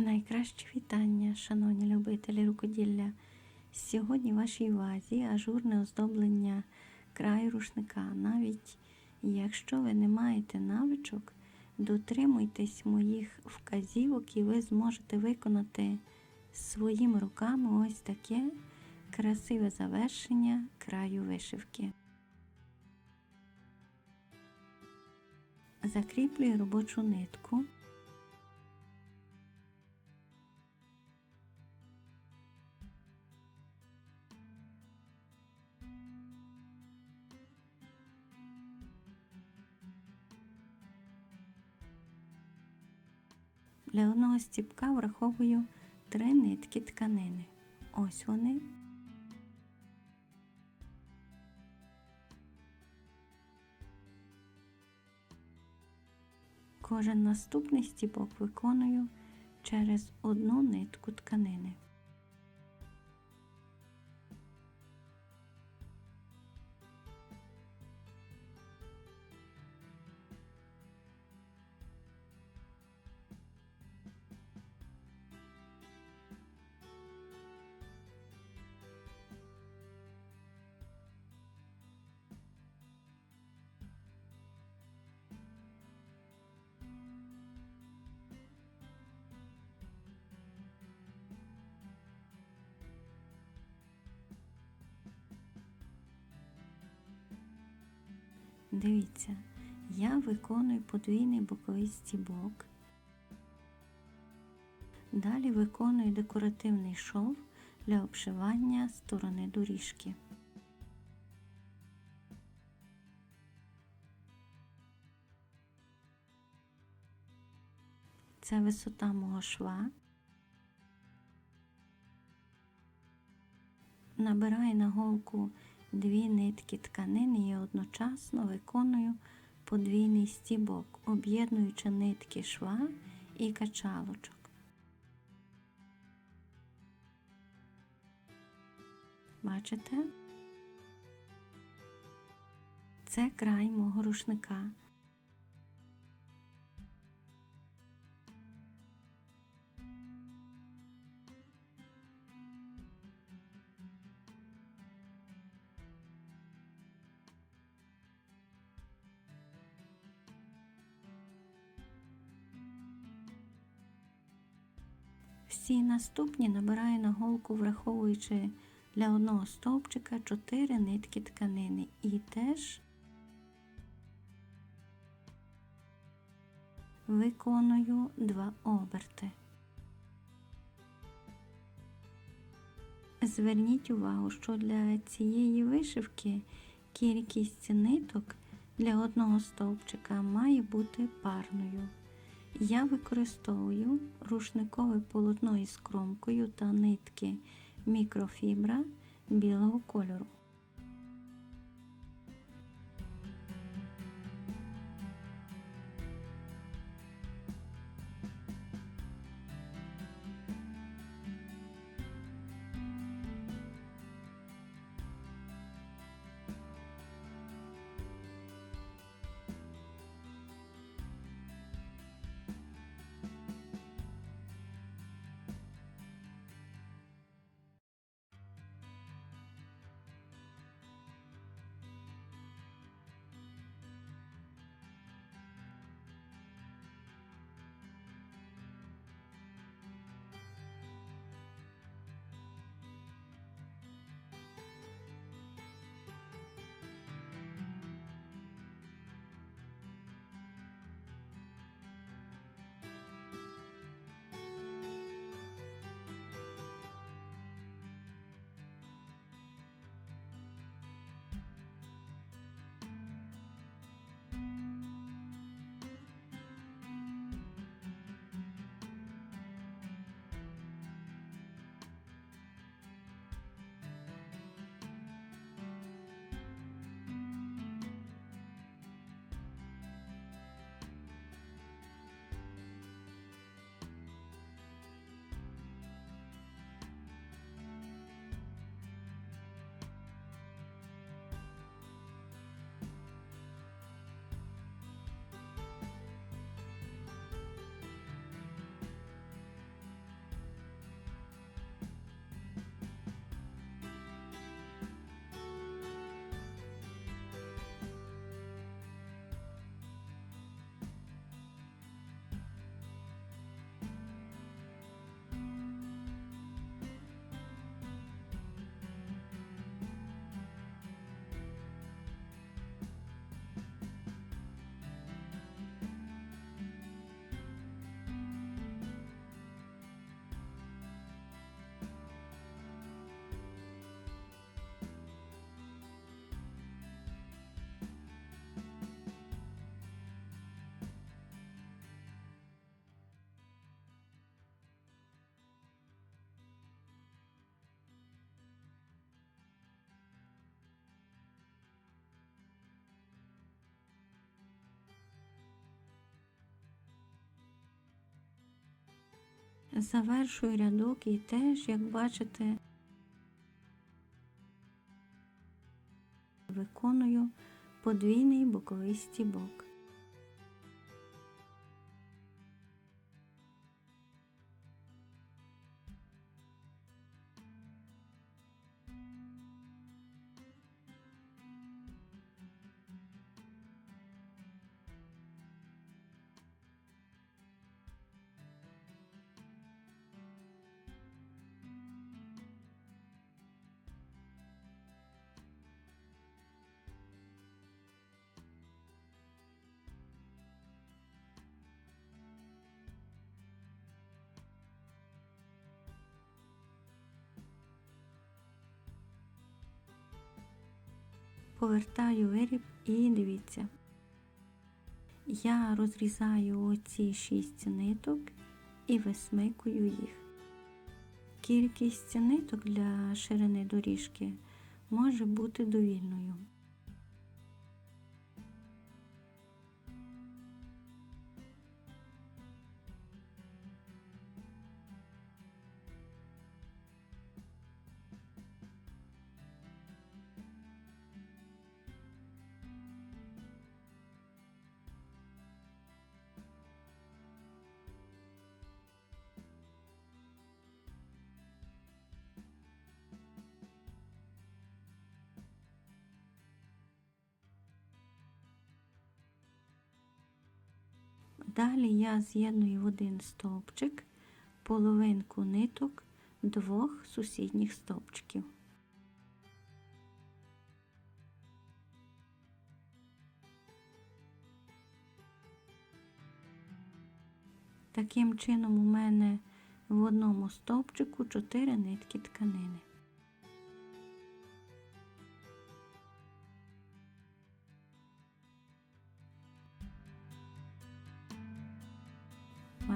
Найкраще вітання, шановні любителі рукоділля. Сьогодні в вашій увазі ажурне оздоблення краю рушника. Навіть якщо ви не маєте навичок, дотримуйтесь моїх вказівок і ви зможете виконати своїми руками ось таке красиве завершення краю вишивки. Закріплюю робочу нитку. Одного стіпка враховую три нитки тканини. Ось вони. Кожен наступний стіпок виконую через одну нитку тканини. Дивіться, я виконую подвійний боковий стібок. Далі виконую декоративний шов для обшивання сторони доріжки. Це висота мого шва. Набираю на голку дві нитки тканини і одночасно виконую подвійний стібок, об'єднуючи нитки шва і качалочок. Бачите? Це край мого рушника. Всі наступні набираю на голку, враховуючи для одного стовпчика 4 нитки тканини і теж виконую 2 оберти. Зверніть увагу, що для цієї вишивки кількість ниток для одного стовпчика має бути парною. Я використовую рушникове полотно із кромкою та нитки мікрофібра білого кольору. Завершую рядок і теж, як бачите, виконую подвійний боковий стібок. Повертаю виріб і дивіться. Я розрізаю оці шість ниток і висмикую їх. Кількість ниток для ширини доріжки може бути довільною. Далі я з'єдную в один стовпчик половинку ниток двох сусідніх стовпчиків. Таким чином у мене в одному стовпчику 4 нитки тканини.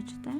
Бачите?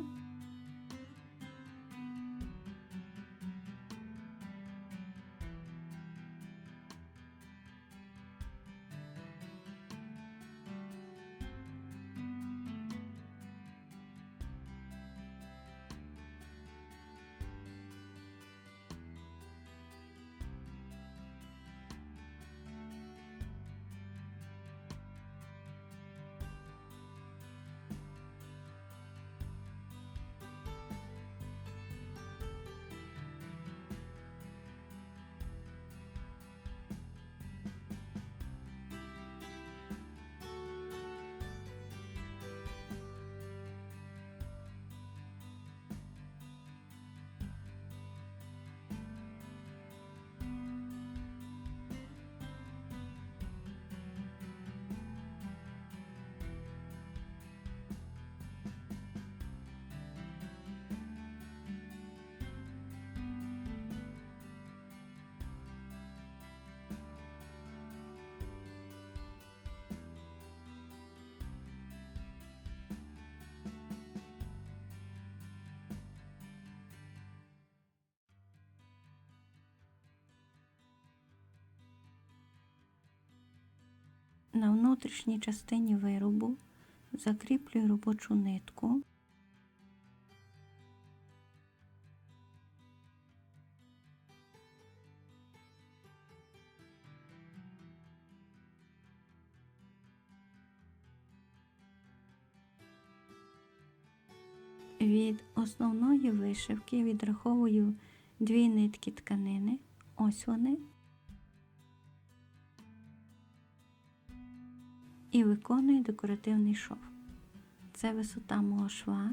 На внутрішній частині виробу закріплюю робочу нитку. Від основної вишивки відраховую дві нитки тканини. Ось вони. І виконую декоративний шов. Це висота мого шва.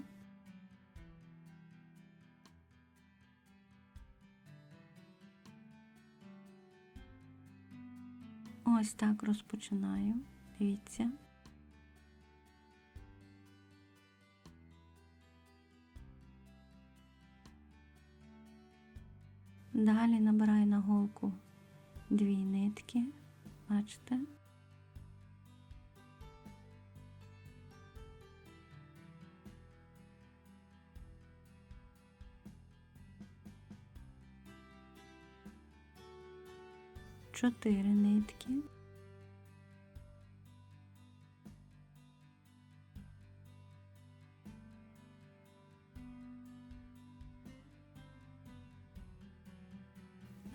Ось так розпочинаю. Дивіться. Далі набираю на голку дві нитки, бачите? 4 нитки.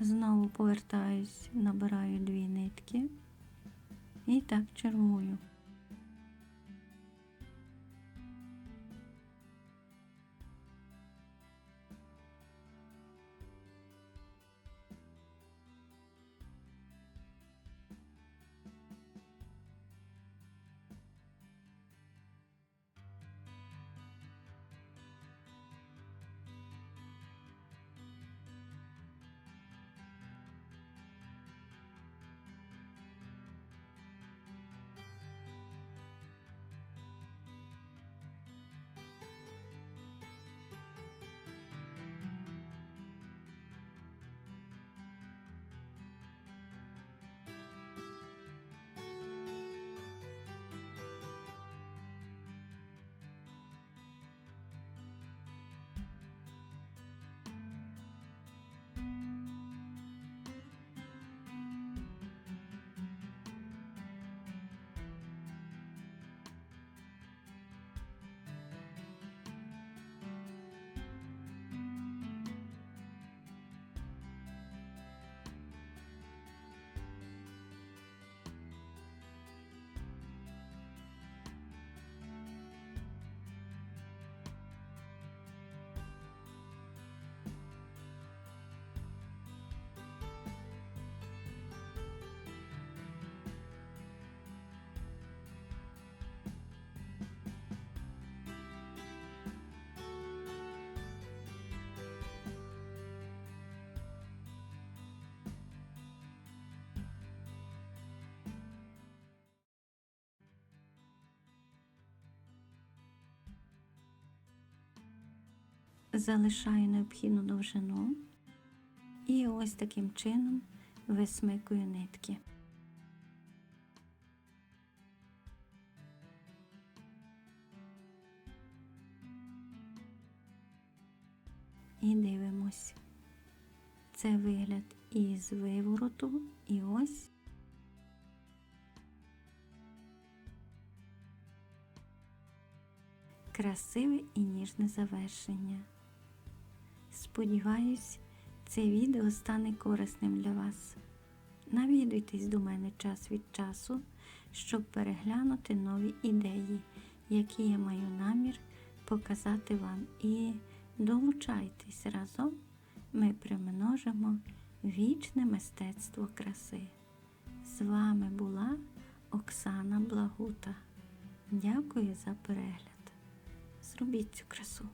Знову повертаюсь, набираю дві нитки і так чергую. Залишаю необхідну довжину і ось таким чином висмикую нитки. І дивимось. Це вигляд із вивороту, і ось красиве і ніжне завершення. Сподіваюсь, це відео стане корисним для вас. Навідуйтесь до мене час від часу, щоб переглянути нові ідеї, які я маю намір показати вам. І долучайтесь разом, ми примножимо вічне мистецтво краси. З вами була Оксана Благута. Дякую за перегляд. Зробіть цю красу.